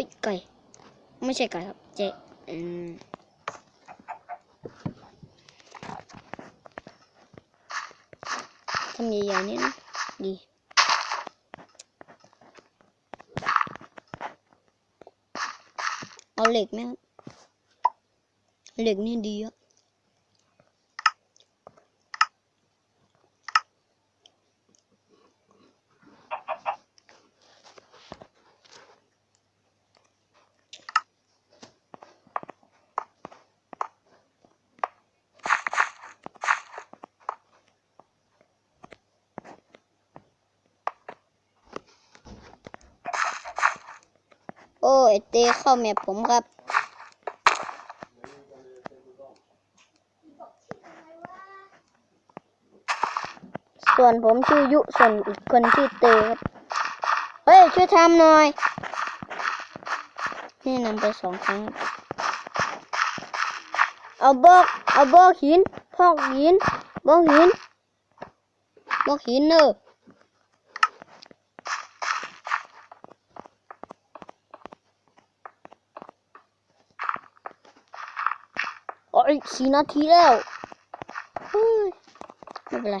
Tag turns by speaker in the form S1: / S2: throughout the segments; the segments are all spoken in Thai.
S1: อ้ยไก่ ไม่ใช่ไก่ครับ เจอืมทำใหญ่ๆนี่นะดีเอาเหล็กไหมเหล็กนี่ดีอะ โอ้ยเตะเข้าแมปผมครับ ส่วนผมชื่อยุ ส่วนอีกคนชื่อเตครับเฮ้ย ช่วยทำหน่อย นี่นำไปสองครั้ง เอาบอกเอาบอกหินพอกหินบอกหินบอกหินเนอะโอ้ยสี่นาทีแล้วเฮ้ยไม่เป็นไร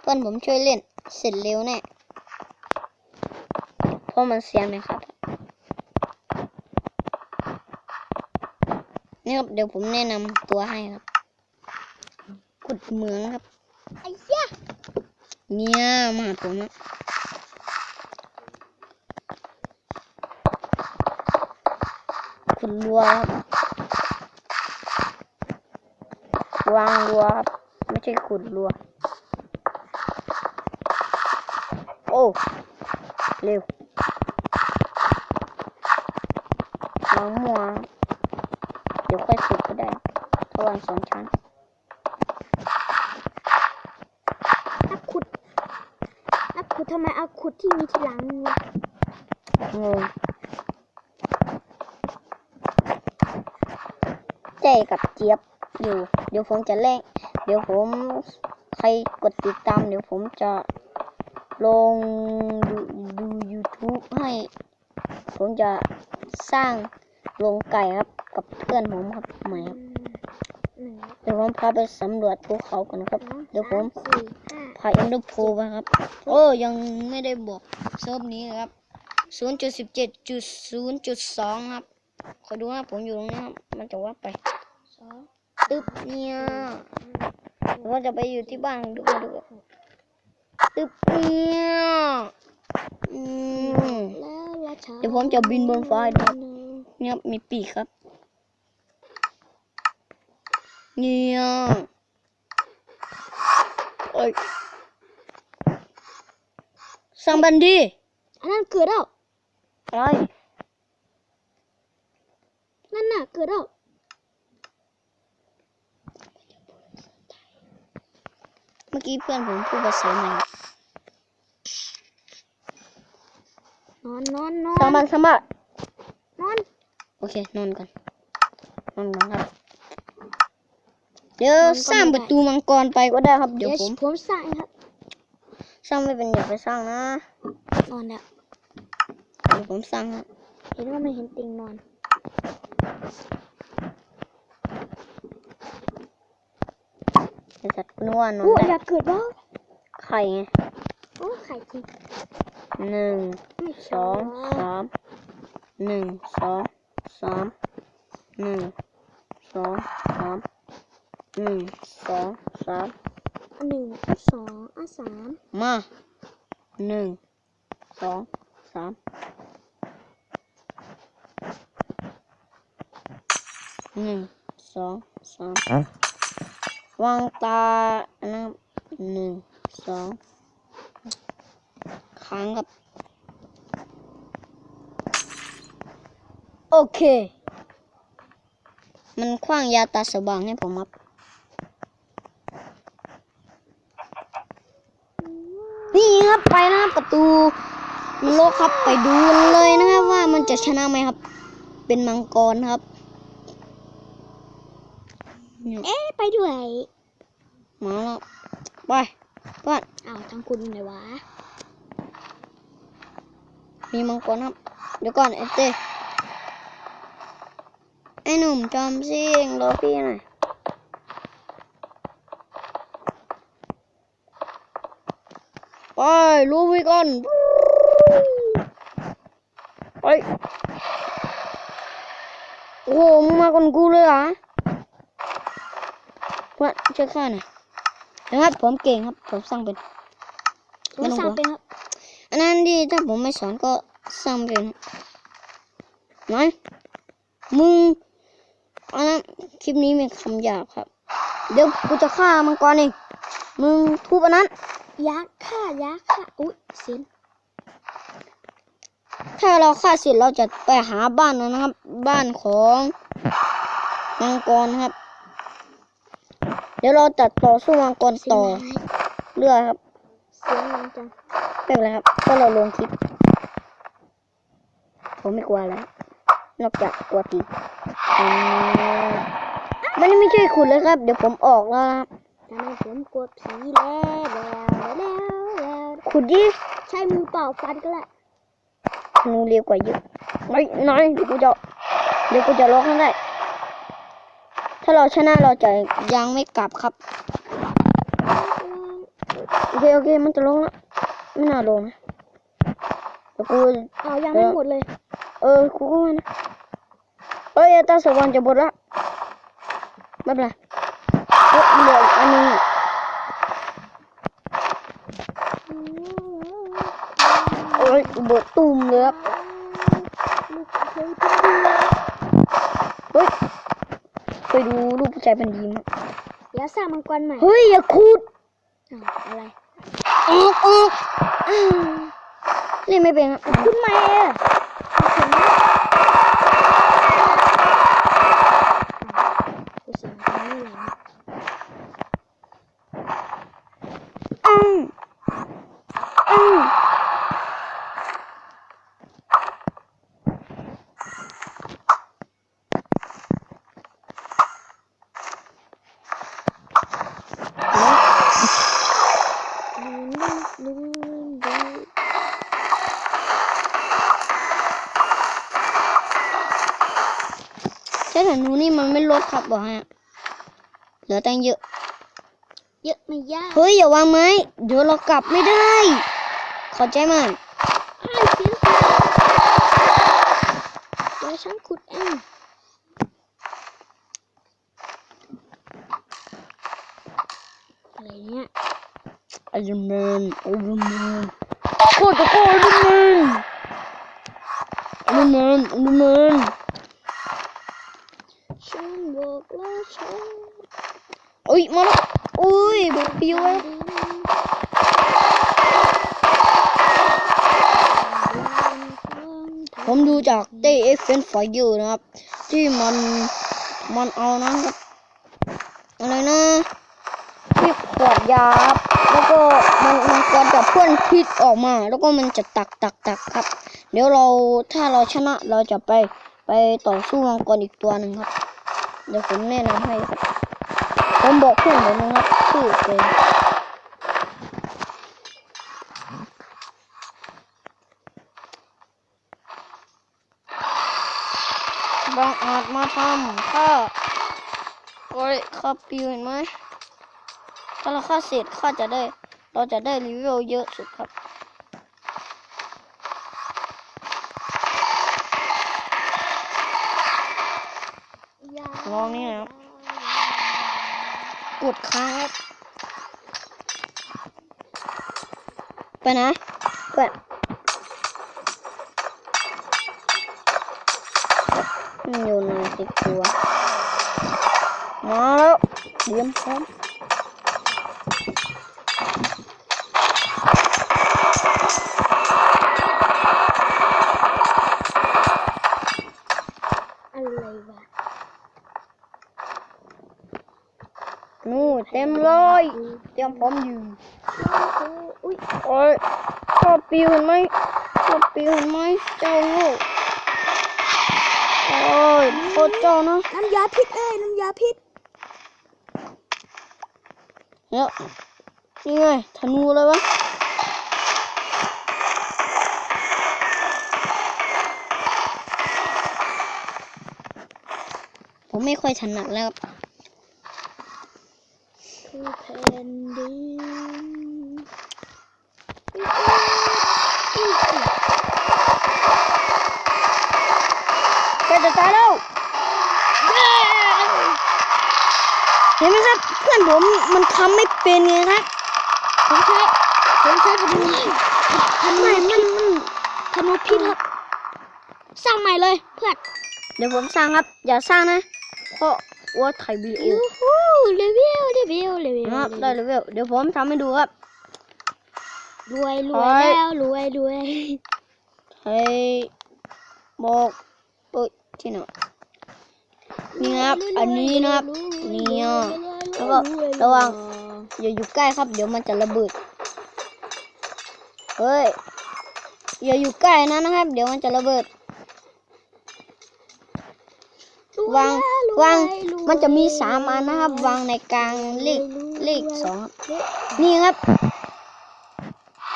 S1: เพื่อนผมช่วยเล่น เสร็จเร็วแน่เพราะมันเสียไหมครับ นี่ครับ เดี๋ยวผมแนะนำตัวให้ครับขุดเหมืองครับไอ้ยะเนี่ยมาหาผมอะ ขุดรัวครับวางรัวครับไม่ใช่ขุดรัว โอ้ เร็ววางมัวเดี๋ยวค่อยสุดก็ได้เพราะวางสองชั้น
S2: อักขุดอักขุดทำไมอักขุดที่มีทีหลังวะ
S1: งง เจกับเจี๊ยบอยู่ เดี๋ยวผมจะแลกเดี๋ยวผมใครกดติดตาม เดี๋ยวผมจะลงดูดู YouTube ให้ ผมจะสร้างโรงไก่ครับ กับเพื่อนผมครับใหม่ครับ เดี๋ยวผมพาไปสำรวจภูเขากันครับ เดี๋ยวผมพาเอ็นดูโพไปครับ โอ้ยังไม่ได้บอกเซิร์ฟนี้ครับ 0.17.0.2 ครับ ขอดูว่าผมอยู่ตรงนี้ครับ มันจะว่าไป ตึ๊บเนี่ยผมว่าจะไปอยู่ที่บ้านดูดูตึ๊บเนี่ยอืม
S2: แล้วราชา
S1: เดี๋ยวผมจะบินบนฟ้าดูครับเนี่ยมีปีกครับ เนี่ยโอ้ยสั่งบันดี
S2: อันนั้นเกิดแล้ว
S1: อะไร
S2: นั่นน่ะเกิดแล้ว
S1: เมื่อกี้เพื่อนผมพูดภาษาใหม่
S2: นอนนอนนอ
S1: สั่งบั
S2: น
S1: นสมัคร
S2: นอน
S1: โอเคนอนกันนอนกันครับเดี๋ยวสร้างประตูมังกรไปก็ได้ครับเดี๋ยวผม
S2: ผมสร้างครับ
S1: สร้างไม่เป็นอย่าไปสร้างนะ
S2: นอนแล้ว
S1: เดี๋ยวผมสร้างครับ
S2: เห็นว่ามันเห็นติงนอน
S1: ไอ้สัตว์นึกว่านอน
S2: อู้อ
S1: ได้
S2: ยากเกิดแล้ว
S1: ไข่ไง
S2: โอ้ไข่จริง
S1: หนึ่ง
S2: ไม่
S1: ส
S2: ใช่
S1: องสามหนึ่งสองสามหนึ่งสองสามหนึ่งสองสาม
S2: อันหนึ่งอันสองอันสาม
S1: มาหนึ่งสองสามหนึ่งสองสาม วางตาอันนั้นหนึ่งสองค้างครับ โอเค มันคว้างยาตาสว่างให้ผมครับนี่ครับไปนะครับประตูนรกครับไปดูเลยนะครับว่ามันจะชนะไหมครับ เป็นมังกรครับเนี่ย
S2: เอ๊ะ ไปด้วย
S1: มาแล้วไปเพื่อน
S2: อ้าวทางคุณอยู่ไหนวะ
S1: มีมังกรครับ เดี๋ยวก่อนไอ้เต้ไอ้หนุ่มจอมซิงรอพี่หน่อยไปรู้ไว้ก่อนไปโอ้โหมึงมาก่อนกูเลยเหรอเพื่อน ช่วยข้าหน่อยนะครับ ผมเก่งครับ ผมสร้างเป็น
S2: ผมสร้างเป็นครับ
S1: อันนั้นดีถ้าผมไม่สอนก็สร้างเป็นไหมมึงอันนั้นคลิปนี้มีคำหยาบครับ เดี๋ยวกูจะฆ่ามังกรเองมึงทุบอันนั้น
S2: ยักษ์ฆ่ายักษ์ฆ่าอุ้ยเสียง
S1: ถ้าเราฆ่าเสร็จเราจะไปหาบ้านนะครับ บ้านของมังกรครับ เดี๋ยวเราจะต่อสู้มังกร
S2: เสียง
S1: ต่อ
S2: อะไร
S1: เรื่อยครับ
S2: เสียงดังจัง
S1: ไม่เป็นไรครับเพราะเราลงคลิป ผมไม่กลัวแล้วนอกจากกลัวตีอืมมันไม่ใช่ขุดเลยครับ เดี๋ยวผมออกแล้วครับ
S2: ทำไมผมกลัวผีแล้วแล้วแล้วแล้ว
S1: ขุดดิ
S2: ใช้มือเปล่าฟันก็แหละ
S1: ธนูเร็วกว่าเยอะไม่น้อยเดี๋ยวกูจะเดี๋ยวกูจะล็อกให้ได้ ถ้าเราชนะเราจะยังไม่กลับครับ โอเคโอเคมันจะลงแล้วไม่น่าลงนะเดี๋ยวกู
S2: เอายังไม่หมดเลย
S1: เออกูก็ว่านะเอ้ยตาสวรรค์จะหมดละไม่เป็นไรเฮ้ยเหลืออีกอันหนึงอะโอ้ยเบิดตุ่มเลยครับ
S2: ลูกเคยเป็นดี
S1: เฮ้ยไปดู รูปผู้ชายเป็นดีมั้ย
S2: เดี๋ยวสร้างมังกรใหม่
S1: เฮ้ยอย่าขุด
S2: อ้าวอะไร
S1: ออกออก
S2: อ้าว
S1: เล่นไม่เป็นอะ
S2: ขึ้นมาเองกู
S1: ครับบอกฮะเหลือตั้งเยอะ
S2: เยอะไม่ยาก
S1: เฮ้ยอย่าวางไม้เดี๋ยวเรากลับไม่ได้ ขอใจมัน
S2: อ้าวเสียงเสียงเดี๋ยวฉันขุดเองอะไรเนี่ย
S1: ไอรอนแมนไอรอนแมนโคตรโคตรไอรอนแมนไอรอนแมนไอรอนแมน
S2: ฉันบอกแล้วฉัน
S1: อุ้ยมาแล้ว อุ้ยบุกปิวแล้วผมดูจากเต้เอฟเฟนไฟเยอร์นะครับ ที่มันมันเอานะครับอะไรนะที่ขวดยาครับแล้วก็มันมันก็จะพ่นพิษออกมา แล้วก็มันจะตักตักตักครับ เดี๋ยวเราถ้าเราชนะเราจะไปไปต่อสู้มังกรอีกตัวหนึ่งครับ เดี๋ยวผมแนะนำให้ครับ ผมบอกเพื่อนผมนะครับชื่อเฟรนบางอาจมาทำข้าโอ้ยข้าปิวเห็นไหมถ้าเราฆ่าเสร็จข้าจะได้ เราจะได้รีวิวเยอะสุดครับลองนี่นะครับ กดค้างครับไปนะเปิดอนมันอยู่ในสิบตัวมาแล้วเตรียมพร้อม พร้อมยืน
S2: อุ้ย
S1: โอ้ยชอบปิวไหมชอบปิวไหมเจ้าโง่โอ้ยโคตรเจ้านะ
S2: น้ำยาพิษเอ้ยน้ำยาพิษ
S1: เนี่ยนี่ไงธนูเลยวะผมไม่ค่อยถนัดแล้วครับ
S2: คือแผ่นดิน
S1: แกจะตายแล้วเห็นไหมครับเพื่อนผมมันทำไม่เป็นไงครับ
S2: ผมใช้ผมใช้ธนูธนู
S1: ไม่มันมัน
S2: ธนูพิษครับสร้างใหม่เลยเพื่อน
S1: เดี๋ยวผมสร้างครับ อย่าสร้างนะเพราะ ว่าถ่ายวีดีโอ
S2: ยูฮูเลเวลเลเวลเลเวล
S1: นะครับได้เลเวลเดี๋ยวผมทำให้ดูครับ
S2: รวยร
S1: เฮ้
S2: วย
S1: ย
S2: แล้วรวยรวย
S1: ให้บอกเอ้ยที่ไหนนี่ครับ อันนี้นะครับเนี่ยแล้วก็ระวังอย่าอยู่ใกล้ครับ เดี๋ยวมันจะระเบิด เฮ้ย อย่าอยู่ใกล้นะนะครับ เดี๋ยวมันจะระเบิดวาง วางมันจะมีสามอันนะครับ วางในกลางเลขเลขสองครับนี่ครับ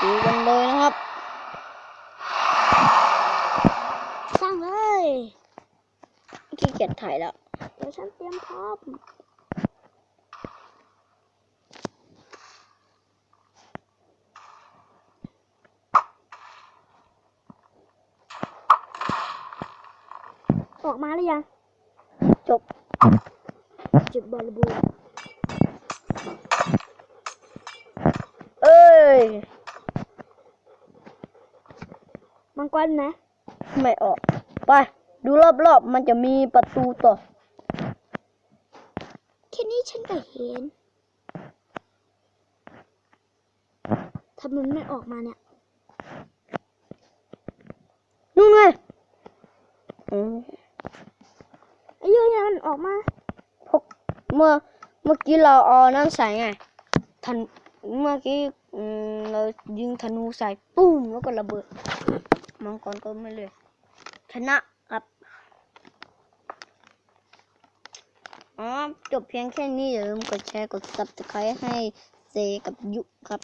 S1: ดูกันเลยนะครับ
S2: สร้างเลย
S1: ขี้เกียจถ่ายแล้ว
S2: เดี๋ยวฉันเตรียมพร้อมออกมาหรือยัง
S1: จบ
S2: จุดบอลบู
S1: เอ้ย
S2: มังกรนะ
S1: ไม่ออก ไป ดูรอบๆ มันจะมีประตูต่อ
S2: แค่นี้ฉันก็เห็นทำไมมันไม่ออกมาเนี่ย
S1: นู่นไงอืม
S2: ไอ้เหี้ ยเนี่ยมันออกมา
S1: พกเมื่อเมื่อกี้เราเอานั่นใส่ไงทันเมื่อกี้เรายิงธนูใส่ปุ้มแล้วก็ระเบิดมังกรก็ไม่เลย ชนะครับอ๋อจบเพียงแค่นี้อย่าลืมกดแชร์กด subscribe ให้เซกับยุครับ